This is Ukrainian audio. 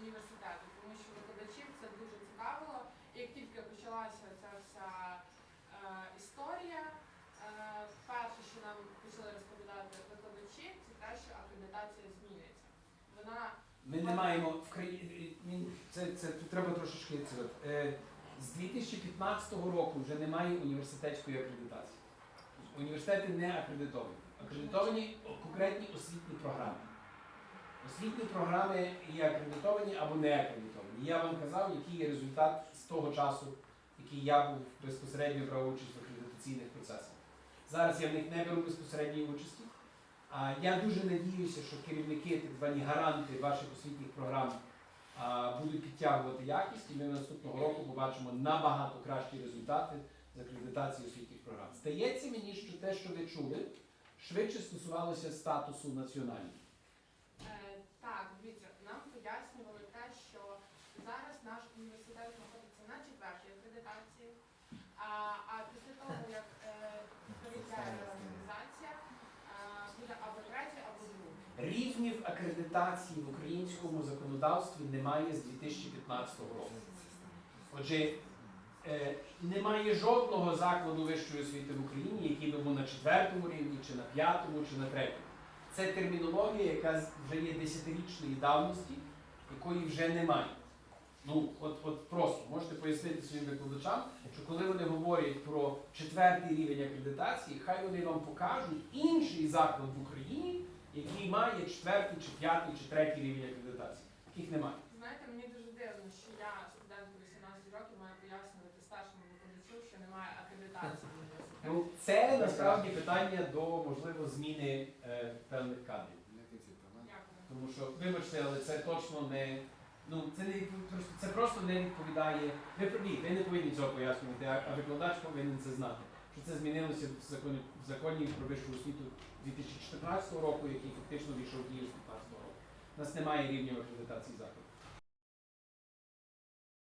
університету, тому що викладачів це дуже цікавило. І як тільки почалася ця вся е, історія, е, перше, що нам почали розповідати викладачі, це те, що акредитація зміниться. Вона Ми не маємо в країні. він- Це, це тут треба трошечки це. Е, з 2015 року вже немає університетської акредитації. Університети не акредитовані. Акредитовані конкретні освітні програми. Освітні програми є акредитовані або не акредитовані. Я вам казав, який є результат з того часу, який я був безпосередньо брав участь в акредитаційних процесах. Зараз я в них не беру безпосередньої участі. А я дуже надіюся, що керівники, так звані гаранти ваших освітніх програм будуть підтягувати якість, і ми наступного року побачимо набагато кращі результати з акредитації освітніх програм. Здається мені, що те, що ви чули, швидше стосувалося статусу національного. Дивіться, нам пояснювали те, що зараз наш університет знаходиться на четвертій акредитації, а, а після того, як е, прийде реорганізація, е, буде або третя, або друга. Рівнів акредитації в українському законодавстві немає з 2015 року. Отже, е, немає жодного закладу вищої освіти в Україні, який би був на четвертому рівні, чи на п'ятому, чи на третьому. Це термінологія, яка вже є десятирічної давності, якої вже немає. Ну, от, от просто можете пояснити своїм викладачам, що коли вони говорять про четвертий рівень акредитації, хай вони вам покажуть інший заклад в Україні, який має четвертий, чи п'ятий, чи третій рівень акредитації. Таких немає. Знаєте, мені дуже дивно, що я, студент 18 років, маю пояснювати старшому викладачу, що немає акредитації. Ну, це насправді питання до можливо зміни е, певних кадрів. Тому що, вибачте, але це точно не. Ну, це не відпов- це просто не відповідає. Ви праві, ви не повинні цього пояснювати, а, а викладач повинен це знати. Що це змінилося в законі в законі про вищу освіту 2014 року, який фактично війшов в дію з 2015 року. У нас немає рівнів акредитації закладу.